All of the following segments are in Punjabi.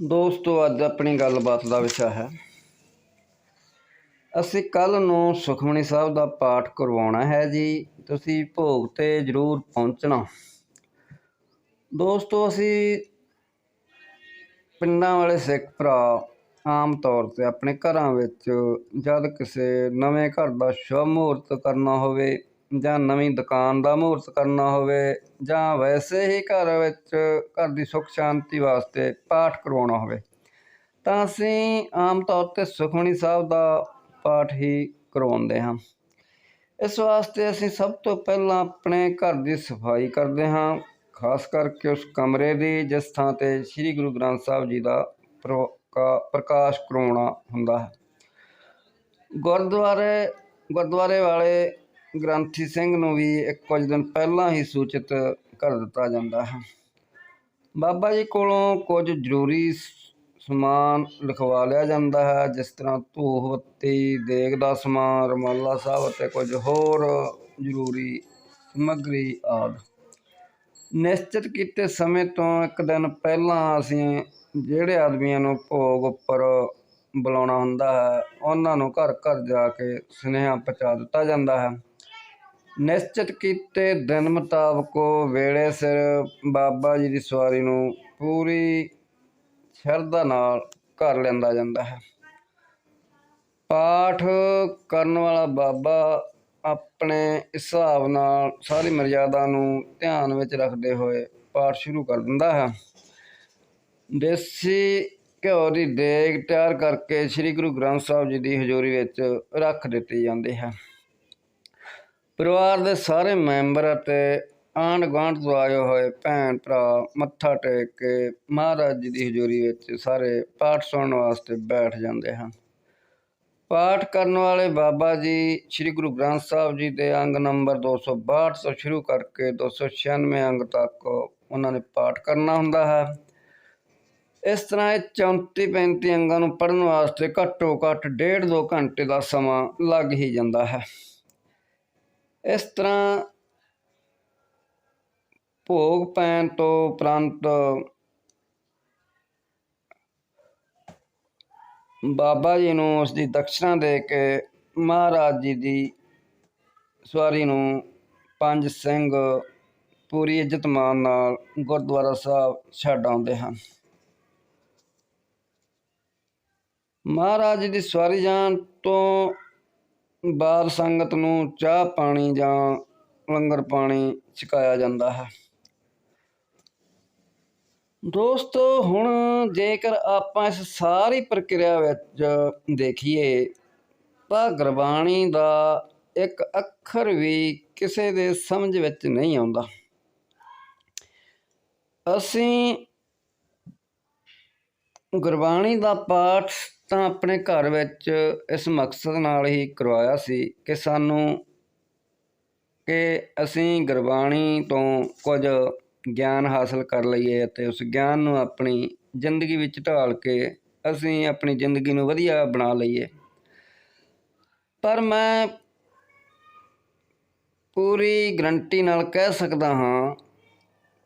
ਦੋਸਤੋ, ਅੱਜ ਆਪਣੀ ਗੱਲਬਾਤ ਦਾ ਵਿਸ਼ਾ ਹੈ। ਅਸੀਂ ਕੱਲ ਨੂੰ ਸੁਖਮਨੀ ਸਾਹਿਬ ਦਾ ਪਾਠ ਕਰਵਾਉਣਾ ਹੈ ਜੀ। ਤੁਸੀਂ ਭੋਗ ਤੇ ਜ਼ਰੂਰ ਪਹੁੰਚਣਾ। ਦੋਸਤੋ, ਅਸੀਂ ਪਿੰਡਾਂ ਵਾਲੇ ਸਿੱਖ ਭਰਾ ਆਮ ਤੌਰ ਤੇ ਆਪਣੇ ਘਰਾਂ ਵਿੱਚ ਜਦ ਕਿਸੇ ਨਵੇਂ ਘਰ ਦਾ ਸ਼ੁਭ ਮਹੂਰਤ ਕਰਨਾ ਹੋਵੇ ਜਾਂ ਨਵੀਂ ਦੁਕਾਨ ਦਾ ਮਹੂਰਤ ਕਰਨਾ ਹੋਵੇ, ਜਾਂ ਵੈਸੇ ਹੀ ਘਰ ਵਿੱਚ ਘਰ ਦੀ ਸੁੱਖ ਸ਼ਾਂਤੀ ਵਾਸਤੇ ਪਾਠ ਕਰਵਾਉਣਾ ਹੋਵੇ, ਤਾਂ ਅਸੀਂ ਆਮ ਤੌਰ ਤੇ ਸੁਖਮਨੀ ਸਾਹਿਬ ਦਾ ਪਾਠ ਹੀ ਕਰਵਾਉਂਦੇ ਹਾਂ। ਇਸ ਵਾਸਤੇ ਅਸੀਂ ਸਭ ਤੋਂ ਪਹਿਲਾਂ ਆਪਣੇ ਘਰ ਦੀ ਸਫ਼ਾਈ ਕਰਦੇ ਹਾਂ, ਖਾਸ ਕਰਕੇ ਉਸ ਕਮਰੇ ਦੀ, ਜਿਸ ਥਾਂ ਤੇ ਸ੍ਰੀ ਗੁਰੂ ਗ੍ਰੰਥ ਸਾਹਿਬ ਜੀ ਦਾ ਪ੍ਰਕਾ- ਪ੍ਰਕਾਸ਼ ਕਰਵਾਉਣਾ ਹੁੰਦਾ ਹੈ। ਗੁਰਦੁਆਰੇ ਗੁਰਦੁਆਰੇ ਵਾਲੇ ਗ੍ਰੰਥੀ ਸਿੰਘ ਨੂੰ ਵੀ ਇੱਕ ਕੁਝ ਦਿਨ ਪਹਿਲਾਂ ਹੀ ਸੂਚਿਤ ਕਰ ਦਿੱਤਾ ਜਾਂਦਾ ਹੈ। ਬਾਬਾ ਜੀ ਕੋਲੋਂ ਕੁਝ ਜ਼ਰੂਰੀ ਸ- ਸਮਾਨ ਲਿਖਵਾ ਲਿਆ ਜਾਂਦਾ ਹੈ, ਜਿਸ ਤਰ੍ਹਾਂ ਧੂਫ ਬੱਤੀ, ਦੇਗ ਦਾ ਸਮਾਨ, ਰਮਾਲਾ ਸਾਹਿਬ ਅਤੇ ਕੁਝ ਹੋਰ ਜ਼ਰੂਰੀ ਸਮੱਗਰੀ ਆਦਿ। ਨਿਸ਼ਚਿਤ ਕੀਤੇ ਸਮੇਂ ਤੋਂ ਇੱਕ ਦਿਨ ਪਹਿਲਾਂ ਅਸੀਂ ਜਿਹੜੇ ਆਦਮੀਆਂ ਨੂੰ ਭੋਗ ਉੱਪਰ ਬੁਲਾਉਣਾ ਹੁੰਦਾ ਹੈ, ਉਹਨਾਂ ਨੂੰ ਘਰ ਘਰ ਜਾ ਕੇ ਸੁਨੇਹਾ ਪਹੁੰਚਾ ਦਿੱਤਾ ਜਾਂਦਾ ਹੈ। ਨਿਸ਼ਚਿਤ ਕੀਤੇ ਦਿਨ ਮੁਤਾਬਕ ਵੇਲੇ ਸਿਰ ਬਾਬਾ ਜੀ ਦੀ ਸਵਾਰੀ ਨੂੰ ਪੂਰੀ ਸ਼ਰਧਾ ਨਾਲ ਘਰ ਲੈਂਦਾ ਜਾਂਦਾ ਹੈ। ਪਾਠ ਕਰਨ ਵਾਲਾ ਬਾਬਾ ਆਪਣੇ ਹਿਸਾਬ ਨਾਲ ਸਾਰੀ ਮਰਜ਼ਾਦਾ ਨੂੰ ਧਿਆਨ ਵਿੱਚ ਰੱਖਦੇ ਹੋਏ ਪਾਠ ਸ਼ੁਰੂ ਕਰ ਦਿੰਦਾ ਹੈ। ਦੇਸੀ ਘਿਓ ਦੀ ਦੇਗ ਤਿਆਰ ਕਰਕੇ ਸ੍ਰੀ ਗੁਰੂ ਗ੍ਰੰਥ ਸਾਹਿਬ ਜੀ ਦੀ ਹਜ਼ੂਰੀ ਵਿੱਚ ਰੱਖ ਦਿੱਤੀ ਜਾਂਦੀ ਹੈ। ਪਰਿਵਾਰ ਦੇ ਸਾਰੇ ਮੈਂਬਰ ਅਤੇ ਆਂਢ ਗੁਆਂਢ ਤੋਂ ਆਏ ਹੋਏ ਭੈਣ ਭਰਾ ਮੱਥਾ ਟੇਕ ਕੇ ਮਹਾਰਾਜ ਜੀ ਦੀ ਹਜ਼ੂਰੀ ਵਿੱਚ ਸਾਰੇ ਪਾਠ ਸੁਣਨ ਵਾਸਤੇ ਬੈਠ ਜਾਂਦੇ ਹਨ। ਪਾਠ ਕਰਨ ਵਾਲੇ ਬਾਬਾ ਜੀ, ਸ੍ਰੀ ਗੁਰੂ ਗ੍ਰੰਥ ਸਾਹਿਬ ਜੀ ਦੇ ਅੰਗ ਨੰਬਰ 262 ਤੋਂ ਸ਼ੁਰੂ ਕਰਕੇ 296 ਅੰਗ ਤੱਕ ਉਹਨਾਂ ਨੇ ਪਾਠ ਕਰਨਾ ਹੁੰਦਾ ਹੈ। ਇਸ ਤਰ੍ਹਾਂ ਇਹ 34 35 ਅੰਗਾਂ ਨੂੰ ਪੜ੍ਹਨ ਵਾਸਤੇ ਘੱਟੋ ਘੱਟ ਡੇਢ ਦੋ ਘੰਟੇ ਦਾ ਸਮਾਂ ਲੱਗ ਹੀ ਜਾਂਦਾ ਹੈ। ਇਸ ਤਰ੍ਹਾਂ ਭੋਗ ਪੈਣ ਤੋਂ ਉਪਰੰਤ ਬਾਬਾ ਜੀ ਨੂੰ ਉਸ ਦੀ ਦਕਸ਼ਨਾ ਦੇ ਕੇ ਮਹਾਰਾਜ ਜੀ ਦੀ ਸਵਾਰੀ ਨੂੰ ਪੰਜ ਸਿੰਘ ਪੂਰੀ ਇੱਜ਼ਤ ਮਾਨ ਨਾਲ ਗੁਰਦੁਆਰਾ ਸਾਹਿਬ ਛੱਡ ਆਉਂਦੇ ਹਨ। ਮਹਾਰਾਜ ਜੀ ਦੀ ਸਵਾਰੀ ਜਾਣ ਤੋਂ ਬਾਅਦ ਸੰਗਤ ਨੂੰ ਚਾਹ ਪਾਣੀ ਜਾਂ ਲੰਗਰ ਪਾਣੀ ਛਕਾਇਆ ਜਾਂਦਾ ਹੈ। ਦੋਸਤੋ, ਹੁਣ ਜੇਕਰ ਆਪਾਂ ਇਸ ਸਾਰੀ ਪ੍ਰਕਿਰਿਆ ਵਿੱਚ ਦੇਖੀਏ, ਤਾਂ ਗੁਰਬਾਣੀ ਦਾ ਇੱਕ ਅੱਖਰ ਵੀ ਕਿਸੇ ਦੇ ਸਮਝ ਵਿੱਚ ਨਹੀਂ ਆਉਂਦਾ। ਅਸੀਂ ਗੁਰਬਾਣੀ ਦਾ ਪਾਠ ਤਾਂ ਆਪਣੇ ਘਰ ਵਿੱਚ ਇਸ ਮਕਸਦ ਨਾਲ ਹੀ ਕਰਵਾਇਆ ਸੀ ਕਿ ਸਾਨੂੰ ਕਿ ਅਸੀਂ ਗੁਰਬਾਣੀ ਤੋਂ ਕੁਝ ਗਿਆਨ ਹਾਸਲ ਕਰ ਲਈਏ ਅਤੇ ਉਸ ਗਿਆਨ ਨੂੰ ਆਪਣੀ ਜ਼ਿੰਦਗੀ ਵਿੱਚ ਢਾਲ ਕੇ ਅਸੀਂ ਆਪਣੀ ਜ਼ਿੰਦਗੀ ਨੂੰ ਵਧੀਆ ਬਣਾ ਲਈਏ। ਪਰ ਮੈਂ ਪੂਰੀ ਗਰੰਟੀ ਨਾਲ ਕਹਿ ਸਕਦਾ ਹਾਂ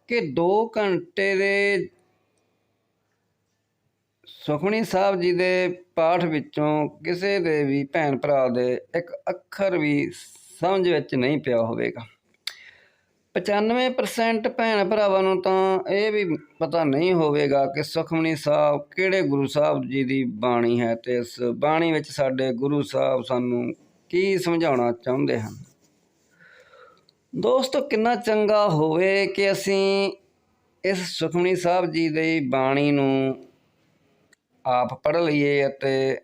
ਕਿ 2 ਘੰਟੇ ਦੇ ਸੁਖਮਨੀ ਸਾਹਿਬ ਜੀ ਦੇ ਪਾਠ ਵਿੱਚੋਂ ਕਿਸੇ ਦੇ ਵੀ ਭੈਣ ਭਰਾ ਦੇ ਇੱਕ ਅੱਖਰ ਵੀ ਸਮਝ ਵਿੱਚ ਨਹੀਂ ਪਿਆ ਹੋਵੇਗਾ। 95% ਭੈਣ ਭਰਾਵਾਂ ਨੂੰ ਤਾਂ ਇਹ ਵੀ ਪਤਾ ਨਹੀਂ ਹੋਵੇਗਾ ਕਿ ਸੁਖਮਨੀ ਸਾਹਿਬ ਕਿਹੜੇ ਗੁਰੂ ਸਾਹਿਬ ਜੀ ਦੀ ਬਾਣੀ ਹੈ ਤੇ ਇਸ ਬਾਣੀ ਵਿੱਚ ਸਾਡੇ ਗੁਰੂ ਸਾਹਿਬ ਸਾਨੂੰ ਕੀ ਸਮਝਾਉਣਾ ਚਾਹੁੰਦੇ ਹਨ। ਦੋਸਤੋ, ਕਿੰਨਾ ਚੰਗਾ ਹੋਵੇ ਕਿ ਅਸੀਂ ਇਸ ਸੁਖਮਨੀ ਸਾਹਿਬ ਜੀ ਦੀ ਬਾਣੀ ਨੂੰ ਆਪ ਪੜ੍ਹ ਲਈਏ ਅਤੇ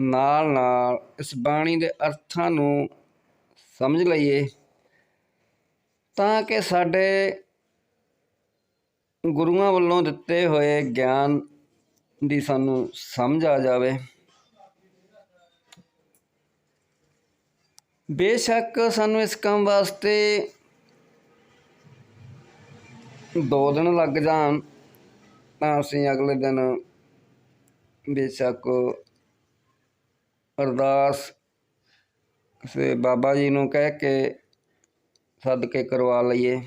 ਨਾਲ ਨਾਲ ਇਸ ਬਾਣੀ ਦੇ ਅਰਥਾਂ ਨੂੰ ਸਮਝ ਲਈਏ ਤਾਂ ਕਿ ਸਾਡੇ ਗੁਰੂਆਂ ਵੱਲੋਂ ਦਿੱਤੇ ਹੋਏ ਗਿਆਨ ਦੀ ਸਾਨੂੰ ਸਮਝ ਆ ਜਾਵੇ। ਬੇਸ਼ੱਕ ਸਾਨੂੰ ਇਸ ਕੰਮ ਵਾਸਤੇ ਦੋ ਦਿਨ ਲੱਗ ਜਾਣ ਤਾਂ ਅਸੀਂ ਅਗਲੇ ਦਿਨ ਬੇਸ਼ੱਕ ਅਰਦਾਸ ਕਿਸੇ ਬਾਬਾ ਜੀ ਨੂੰ ਕਹਿ ਕੇ ਸੱਦ ਕੇ ਕਰਵਾ ਲਈਏ।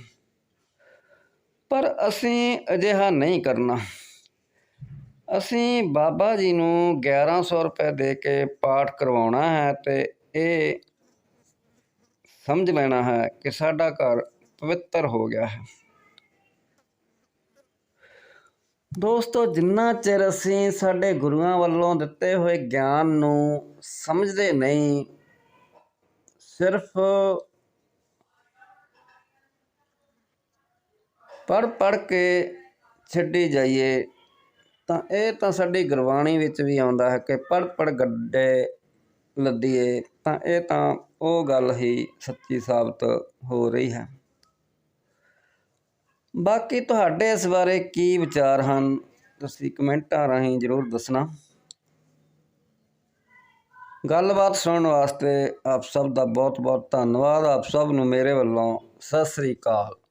ਪਰ ਅਸੀਂ ਅਜਿਹਾ ਨਹੀਂ ਕਰਨਾ। ਅਸੀਂ ਬਾਬਾ ਜੀ ਨੂੰ 1100 ਰੁਪਏ ਦੇ ਕੇ ਪਾਠ ਕਰਵਾਉਣਾ ਹੈ ਤੇ ਇਹ ਸਮਝ ਲੈਣਾ ਹੈ ਕਿ ਸਾਡਾ ਘਰ ਪਵਿੱਤਰ ਹੋ ਗਿਆ ਹੈ। ਦੋਸਤੋ, ਜਿੰਨਾ ਚਿਰ ਅਸੀਂ ਸਾਡੇ ਗੁਰੂਆਂ ਵੱਲੋਂ ਦਿੱਤੇ ਹੋਏ ਗਿਆਨ ਨੂੰ ਸਮਝਦੇ ਨਹੀਂ, ਸਿਰਫ ਪੜ ਪੜ ਕੇ ਛੱਡੀ ਜਾਈਏ, ਤਾਂ ਇਹ ਤਾਂ ਸਾਡੀ ਗੁਰਬਾਣੀ ਵਿੱਚ ਵੀ ਆਉਂਦਾ ਹੈ ਕਿ ਪੜ ਪੜ ਗੱਡੇ ਲੱਦੀਏ, ਤਾਂ ਇਹ ਤਾਂ ਉਹ ਗੱਲ ਹੀ ਸੱਚੀ ਸਾਬਤ ਹੋ ਰਹੀ ਹੈ। ਬਾਕੀ ਤੁਹਾਡੇ ਇਸ ਬਾਰੇ ਕੀ ਵਿਚਾਰ ਹਨ? ਤੁਸੀਂ ਕਮੈਂਟਾਂ ਰਾਹੀਂ ਜ਼ਰੂਰ ਦੱਸਣਾ। ਗੱਲਬਾਤ ਸੁਣਨ ਵਾਸਤੇ ਆਪ ਸਭ ਦਾ ਬਹੁਤ ਬਹੁਤ ਧੰਨਵਾਦ। ਆਪ ਸਭ ਨੂੰ ਮੇਰੇ ਵੱਲੋਂ ਸਤਿ ਸ੍ਰੀ ਅਕਾਲ।